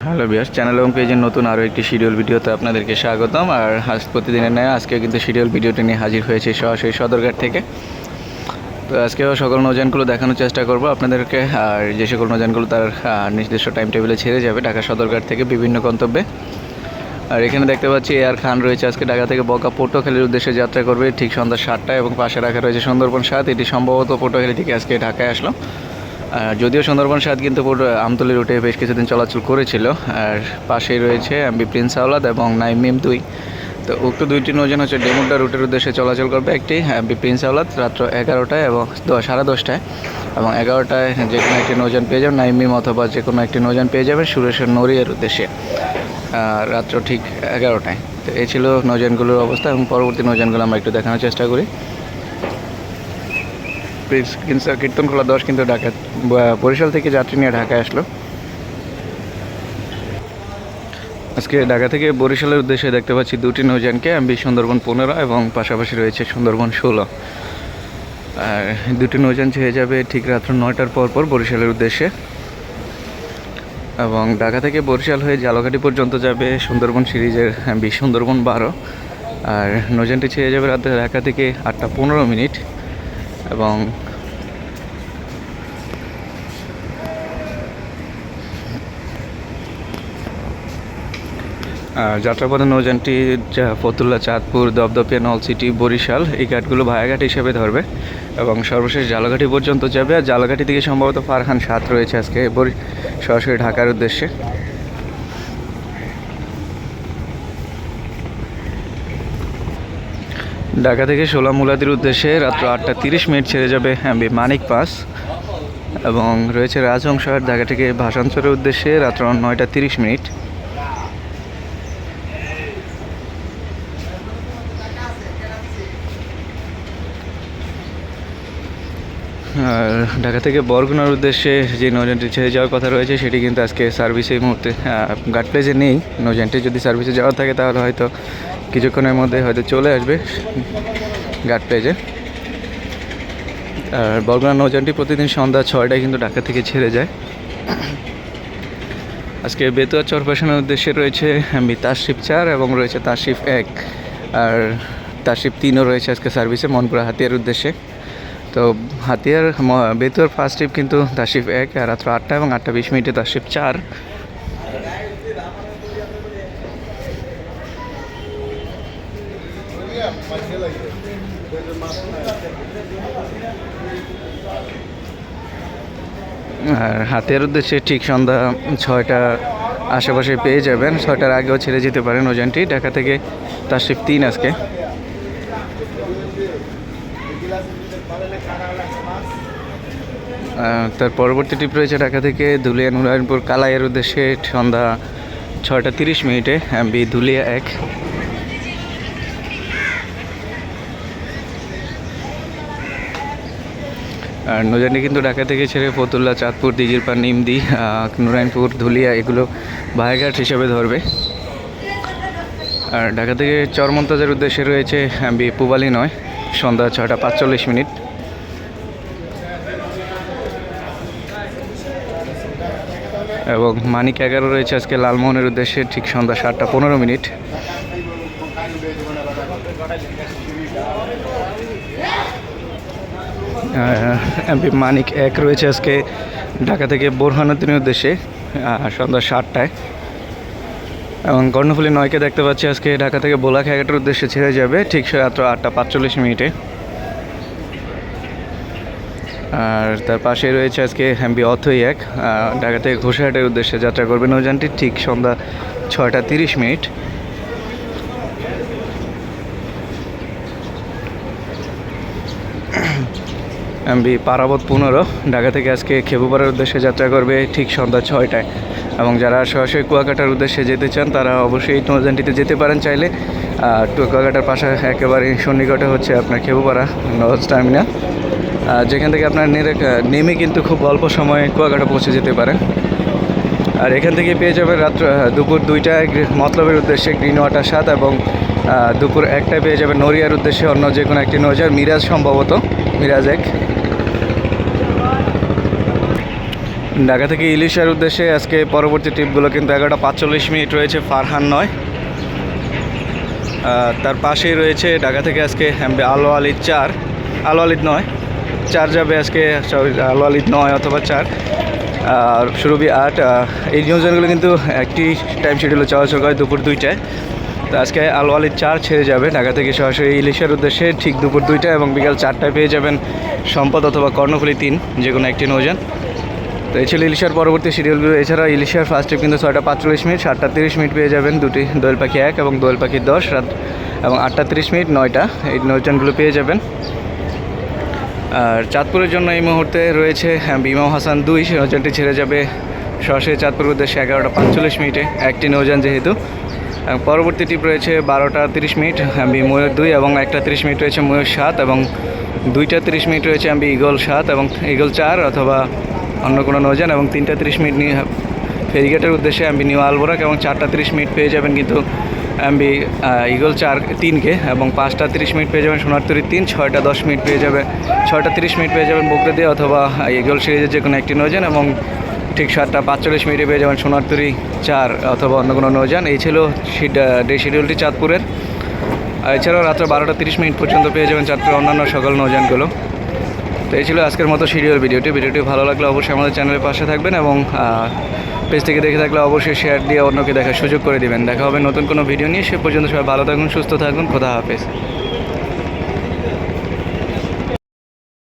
Hello বিয়াস channel এবং পেজের নতুন আরও একটি শিডিউল ভিডিওতে আপনাদেরকে স্বাগতম। আর আজ প্রতিদিনের ন্যায় আজকে কিন্তু শিডিউল ভিডিওটি নিয়ে হাজির হয়েছে সরাসরি সদরঘাট থেকে। তো আজকেও সকল নৌযানগুলো দেখানোর চেষ্টা করব আপনাদেরকে। আর যে সকল নৌযানগুলো তার নির্দিষ্ট টাইম টেবিলে ছেড়ে যাবে, ঢাকা সদরঘাট থেকে বিভিন্ন গন্তব্যে। আর এখানে দেখতে পাচ্ছি এয়ার খান রয়েছে আজকে ঢাকা থেকে বকা পটুয়াখালীর উদ্দেশ্যে যাত্রা করবে। ঠিক সন্ধ্যা সাতটায় এবং পাশে রাখা রয়েছে সুন্দরবন সাত। এটি সম্ভবত পটুয়াখালী থেকে আজকে ঢাকায় আসলো যদিও সুন্দরবন সাত কিন্তু পুরো আমতলি রুটে বেশ কিছুদিন চলাচল করেছিল। আর পাশেই রয়েছে এমবি প্রিন্স আওলাদ এবং নাইমিম দুই। তো উক্ত দুইটি নৌযান হচ্ছে ডেমুডা রুটের উদ্দেশ্যে চলাচল করবে একটি এমবি প্রিন্স আওলাদ রাত্র এগারোটায় এবং সাড়ে দশটায়। এবং এগারোটায় যে কোনো একটি নৌযান পেয়ে যাবেন নাইমিম অথবা যে কোনো একটি নৌযান পেয়ে যাবেন সুরেশের নড়িয়ার উদ্দেশ্যে রাত্র ঠিক এগারোটায়। তো এই ছিল নৌযানগুলোর অবস্থা এবং পরবর্তী নৌযানগুলো আমরা একটু দেখানোর চেষ্টা করি। কীর্তনখোলা দশ কিন্তু ঢাকা বরিশাল থেকে যাত্রী নিয়ে ঢাকায় আসলো। আজকে ঢাকা থেকে বরিশালের উদ্দেশ্যে দেখতে পাচ্ছি দুটি নৌযানকে, এমবি সুন্দরবন পনেরো এবং পাশাপাশি রয়েছে সুন্দরবন ষোলো। আর দুটি নৌযান ছেড়ে যাবে ঠিক রাত্র নয়টার পর পর বরিশালের উদ্দেশ্যে। এবং ঢাকা থেকে বরিশাল হয়ে জালঘাটি পর্যন্ত যাবে সুন্দরবন সিরিজের এমবি সুন্দরবন বারো। আর নৌযানটি ছেড়ে যাবে রাতে ঢাকা থেকে আটটা পনেরো মিনিট। এবং যাত্রাপথে নৌযানটি যা- ফতুল্লা চাঁদপুর দপদপিয়া নলসিটি বরিশাল এই ঘাটগুলো ভায়াঘাট হিসেবে ধরবে এবং সর্বশেষ জালঘাটি পর্যন্ত যাবে। আর জালঘাটি থেকে সম্ভবত ফারহান সাত রয়েছে আজকে সরাসরি ঢাকার উদ্দেশ্যে। ঢাকা থেকে সোলা মুলাদির উদ্দেশ্যে রাত্র আটটা তিরিশ মিনিট ছেড়ে যাবে এমবি মানিক পাস। এবং রয়েছে রাজহংসহাট ঢাকা থেকে ভাষাঞ্চলের উদ্দেশ্যে রাত্র নয়টা তিরিশ মিনিট। আর ঢাকা থেকে বরগুনার উদ্দেশ্যে যে নৌযানটি ছেড়ে যাওয়ার কথা রয়েছে, সেটি কিন্তু আজকে সার্ভিসে মুহূর্তে গার্ড প্লেসে নেই। নৌযানটি যদি সার্ভিসে যাওয়া থাকে, তাহলে হয়তো কিছুক্ষণের মধ্যে হয়তো চলে আসবে গার্ড পেজে। আর বরগুনা নৌযানটি প্রতিদিন সন্ধ্যা ছয়টায় কিন্তু ঢাকা থেকে ছেড়ে যায়। আজকে বেতুয়া চরপাশনের উদ্দেশ্যে রয়েছে আমি তাশরিফ চার এবং রয়েছে তাশরিফ এক। আর তাশরিফ তিনও রয়েছে আজকে সার্ভিসে মনপুরা হাতিয়ার উদ্দেশ্যে। তো হাতিয়ার বেতুয়ার ফার্স্ট ট্রিপ কিন্তু তাশরিফ এক আর রাত্র আটটা এবং আটটা বিশ মিনিটে তাশরিফ চার। আর হাতের উদ্দেশ্যে ঠিক সন্ধ্যা ছয়টা আশেপাশে পেয়ে যাবেন। ছয়টার আগেও ছেড়ে যেতে পারেন ওজনটি। ঢাকা থেকে তাশরিফ তিন আজকে। তার পরবর্তী ট্রিপ রয়েছে ঢাকা থেকে ধুলিয়া নুরায়ণপুর কালাইয়ের উদ্দেশ্যে সন্ধ্যা ছয়টা তিরিশ মিনিটে বি ধুলিয়া এক। আর নৌজানি কিন্তু ঢাকা থেকে ছেড়ে ফতুল্লা চাঁদপুর দিজিরপার নিমদি আহ, নুরায়ণপুর ধুলিয়া এগুলো ভাইঘাট হিসেবে ধরবে। আর ঢাকা থেকে চরমন্তাজের উদ্দেশ্যে রয়েছে পুবালি নয় সন্ধ্যা ছটা পাঁচচল্লিশ মিনিট। এবং মানিক এগারো রয়েছে আজকে লালমোহনের উদ্দেশ্যে ঠিক সন্ধ্যা সাতটা পনেরো মিনিট। এমপি মানিক এক রয়েছে আজকে ঢাকা থেকে বোরহানুদ্দিনের উদ্দেশ্যে সন্ধ্যা সাতটায়। এবং কর্ণফুলী নয়কে দেখতে পাচ্ছি আজকে ঢাকা থেকে বোলা খেয়াঘাটের উদ্দেশ্যে ছেড়ে যাবে, ঠিক রাত্র আটটা পাঁচচল্লিশ মিনিটে। আর তার পাশে রয়েছে আজকে হ্যাম্বি অথই এক ঢাকা থেকে ঘোষাহাটের উদ্দেশ্যে যাত্রা করবে নৌযানটি ঠিক সন্ধ্যা ছয়টা তিরিশ মিনিট। এমবি পারাবত পনেরো, ঢাকা থেকে আজকে খেপুপাড়ার উদ্দেশ্যে যাত্রা করবে ঠিক সন্ধ্যা ছয়টায়। এবং যারা সরাসরি কুয়াকাটার উদ্দেশ্যে যেতে চান, তারা অবশ্যই এই যেতে পারেন চাইলে। আর কুয়াকাটার পাশে একেবারে সন্নিকটে হচ্ছে আপনার খেপুপাড়া নজ টার্মিনাল। আর যেখান থেকে আপনার নেমে কিন্তু খুব অল্প সময়ে কুয়াকাটা পৌঁছে যেতে পারেন। আর এখান থেকে পেয়ে যাবেন রাত্র দুপুর দুইটায় মতলবের উদ্দেশ্যে গ্রিন ওয়াটার সাত এবং দুপুর একটায় পেয়ে যাবেন নড়িয়ার উদ্দেশ্যে অন্য যে কোনো একটি নৌজার মিরাজ সম্ভবত, মিরাজ এক। ঢাকা থেকে ইলিশার উদ্দেশ্যে আজকে পরবর্তী ট্রিপগুলো কিন্তু এগারোটা পাঁচচল্লিশ মিনিট রয়েছে ফারহান নয়। তার পাশেই রয়েছে ঢাকা থেকে আজকে আলো আলিদ চার। আলো আলিদ নয়, চার যাবে আজকে আলো আলিদ নয় অথবা চার। আর সুরভি আট এই নিউজনগুলো কিন্তু একটি টাইম শিডিউলে চলাচল করে দুপুর দুইটায়। তো আজকে আলো আলিদ চার ছেড়ে যাবে ঢাকা থেকে সরাসরি ইলিশের উদ্দেশ্যে ঠিক দুপুর দুইটা এবং বিকাল চারটায় পেয়ে যাবেন সম্পদ অথবা কর্ণফুলি তিন যে কোনো একটি নৌযান তো এই ছিল ইলিশার পরবর্তী শিডিউলগুলো এছাড়া ইলিশার ফার্স্ট ট্রিপ কিন্তু ছয়টা পাঁচচল্লিশ মিনিট, সাতটা তিরিশ মিনিট পেয়ে যাবেন দুটি দোয়েল পাখি এক এবং দোয়েল পাখি দশ, রাত এবং আটটা তিরিশ মিনিট, নয়টা এই নৌযানগুলো পেয়ে যাবেন। আর চাঁদপুরের জন্য এই মুহূর্তে রয়েছে বিমাম হাসান দুই, সে নৌযানটি ছেড়ে যাবে সরাসরি চাঁদপুর উদ্দেশ্যে এগারোটা পাঁচচল্লিশ মিনিটে, একটি নৌযান যেহেতু। পরবর্তী টিপ রয়েছে বারোটা তিরিশ মিনিট বি ময়ূর দুই এবং একটা তিরিশ মিনিট রয়েছে ময়ূর সাত এবং দুইটা তিরিশ মিনিট রয়েছে আমি ইগল সাত এবং ইগল চার অথবা অন্য কোনো নৌযান এবং তিনটা তিরিশ মিনিট নিয়ে ফেরিঘাটের উদ্দেশ্যে আমি নিউ আলবোরাক এবং চারটা তিরিশ মিনিট পেয়ে যাবেন কিন্তু এমবি ইগল চার তিনকে এবং পাঁচটা তিরিশ মিনিট পেয়ে যাবেন সোনারতরি তিন, ছয়টা দশ মিনিট পেয়ে যাবে ছয়টা তিরিশ মিনিট পেয়ে যাবেন বকরে দিয়ে অথবা ইগল সিরিজের যে কোনো একটি নৌযান এবং ঠিক সাতটা পাঁচচল্লিশ মিনিটে পেয়ে যাবেন সোনারতরি চার অথবা অন্য কোনো নৌযান এই ছিল ডে শিডিউলটি চাঁদপুরের। এছাড়াও রাত্রে বারোটা তিরিশ মিনিট পর্যন্ত পেয়ে যাবেন চাঁদপুরের অন্যান্য সকল নৌযানগুলো তো এই ছিল আজকের মতো সিরিয়াল ভিডিওটি। ভিডিওটি ভালো লাগলে অবশ্যই আমাদের চ্যানেলের পাশে থাকবেন এবং পেজ থেকে দেখে থাকলে অবশ্যই শেয়ার দিয়ে অন্যকে দেখার সুযোগ করে দিবেন। দেখা হবে নতুন কোনো ভিডিও নিয়ে। সে পর্যন্ত সবাই ভালো থাকুন, সুস্থ থাকুন। খোদা হাফেজ।